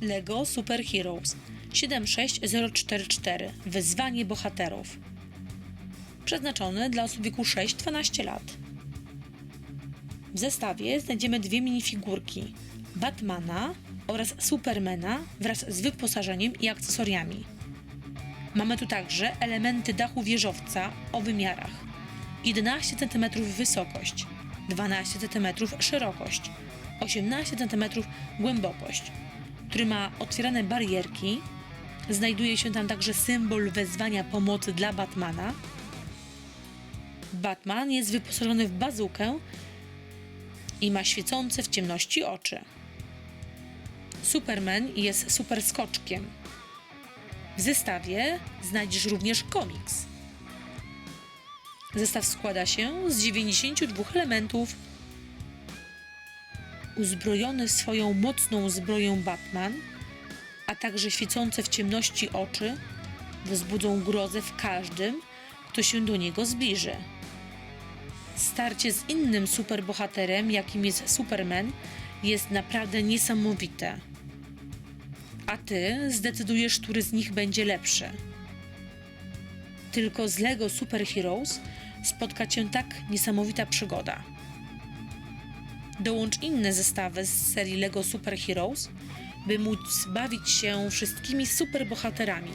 Lego Super Heroes 76044 Wyzwanie bohaterów. Przeznaczony dla osób wieku 6-12 lat. W zestawie znajdziemy dwie minifigurki Batmana oraz Supermana wraz z wyposażeniem i akcesoriami. Mamy tu także elementy dachu wieżowca o wymiarach 11 cm wysokość, 12 cm szerokość, 18 cm głębokość, który ma otwierane barierki. Znajduje się tam także symbol wezwania pomocy dla Batmana. Batman jest wyposażony w bazukę i ma świecące w ciemności oczy. Superman jest super skoczkiem. W zestawie znajdziesz również komiks. Zestaw składa się z 92 elementów. Uzbrojony swoją mocną zbroją Batman, a także świecące w ciemności oczy, wzbudzą grozę w każdym, kto się do niego zbliży. Starcie z innym superbohaterem, jakim jest Superman, jest naprawdę niesamowite. A ty zdecydujesz, który z nich będzie lepszy. Tylko z Lego Super Heroes spotka cię tak niesamowita przygoda. Dołącz inne zestawy z serii Lego Super Heroes, by móc bawić się wszystkimi superbohaterami.